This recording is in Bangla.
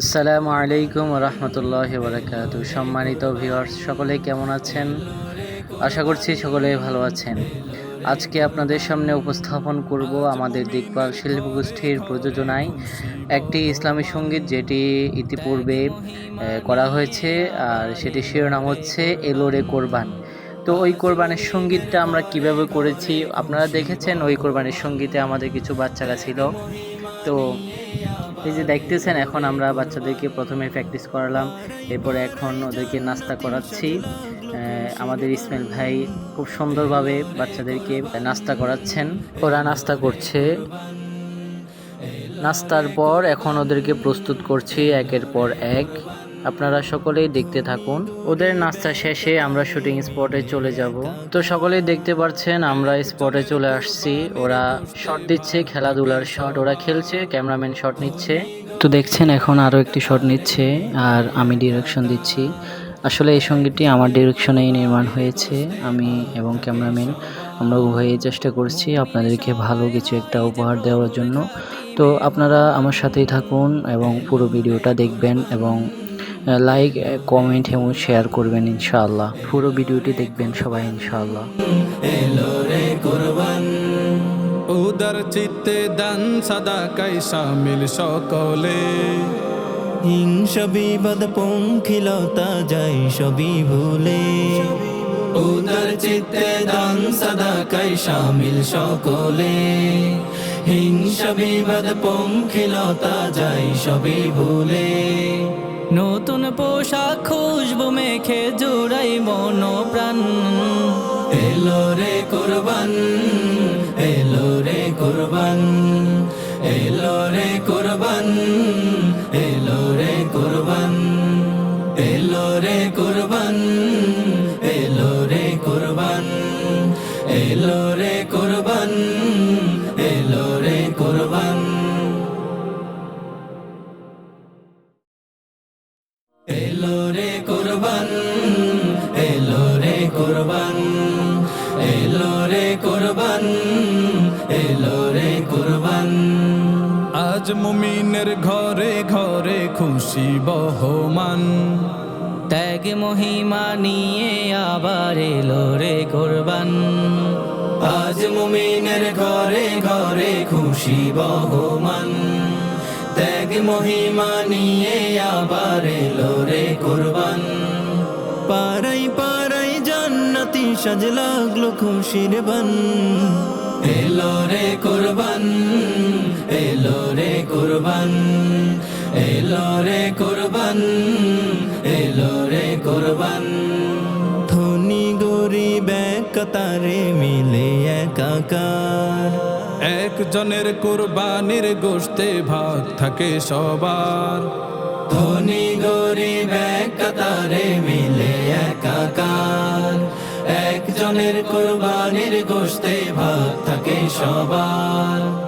আসসালামু আলাইকুম রহমতুল্লাহ বারাকাতু। সম্মানিত ভিউয়ার্স সকলে কেমন আছেন? আশা করছি সকলে ভালো আছেন। আজকে আপনাদের সামনে উপস্থাপন করব আমাদের দিকপাল শিল্প গোষ্ঠীর প্রযোজনায় একটি ইসলামী সংগীত, যেটি ইতিপূর্বে করা হয়েছে, আর সেটি শিরোনাম হচ্ছে এলোরে কোরবান। তো ওই কোরবানের সঙ্গীতটা আমরা কীভাবে করেছি? আপনারা দেখেছেন ওই কোরবানের সঙ্গীতে আমাদের কিছু বাচ্চারা ছিল। তো এই যে দেখতেছেন, এখন আমরা বাচ্চাদেরকে প্রথমে প্র্যাকটিস করালাম। এরপরে এখন ওদেরকে নাস্তা করাচ্ছি। আমাদের ইসমাইল ভাই খুব সুন্দরভাবে বাচ্চাদেরকে নাস্তা করাচ্ছেন। ওরা নাস্তা করছে। নাস্তার পর এখন ওদেরকে প্রস্তুত করছি, একের পর এক। আপনারা সকলেই দেখতে থাকুন। ওদের নাস্তা শেষে আমরা শুটিং স্পটে চলে যাব। তো সকলেই দেখতে পাচ্ছেন আমরা স্পটে চলে আসছি। ওরা শট দিচ্ছে, খেলাধুলার শট ওরা খেলছে ক্যামেরাম্যান শট নিচ্ছে। তো দেখছেন, এখন আরও একটি শট নিচ্ছে, আর আমি ডিরেকশন দিচ্ছি। আসলে এই সঙ্গীতটি আমার ডিরেকশনেই নির্মাণ হয়েছে, আমি এবং ক্যামেরাম্যান আমরা উভয়ই চেষ্টা করছি আপনাদেরকে ভালো কিছু একটা উপহার দেওয়ার জন্য। তো আপনারা আমার সাথেই থাকুন এবং পুরো ভিডিওটা দেখবেন এবং লাইক কমেন্ট এবং শেয়ার করবেন ইনশাআল্লাহ। পুরো ভিডিওটি দেখবেন সবাই ইনশাআল্লাহ। উদার চিত্তে দান সাদা কাই সামিল সকলে। হিংসা বিবাদ পঙ্খিলতা যাই সবই ভুলে। উদার চিত্তে দান সদা কাই শামিল সকলে। হিংসা বিবাদ পঙ্খিলতা যাই সবই ভুলে। নতুন পোশাক খুশবু মেখে জোড়াই মন প্রাণ এলো রে কোরবান। কোরবান এলো রে কোরবান এলো রে কোরবান এলো রে কোরবান। আজ মুমিনের ঘরে ঘরে খুশি বহমান। ত্যাগ মহিমা নিয়ে আবার এলো রে কোরবান। আজ মুমিনের ঘরে ঘরে খুশি বহমান। মহিমা নিয়ে আবার এলো রে কোরবান। পারাই জান্নাতি সাজ লাগল খুশির বান। এলো রে কোরবান, এলো রে কোরবান, এলো রে কোরবান, এলো রে কোরবান। ধনী গরিব কাতারে মিলে একাকার একজনের কোরবানির গোষ্ঠে ভাগ থাকে সবার। ধনী, গরিব একাতারে কাতারে মিলে একাকার। একজনের কোরবানির গোষ্ঠে ভাগ থাকে সবার।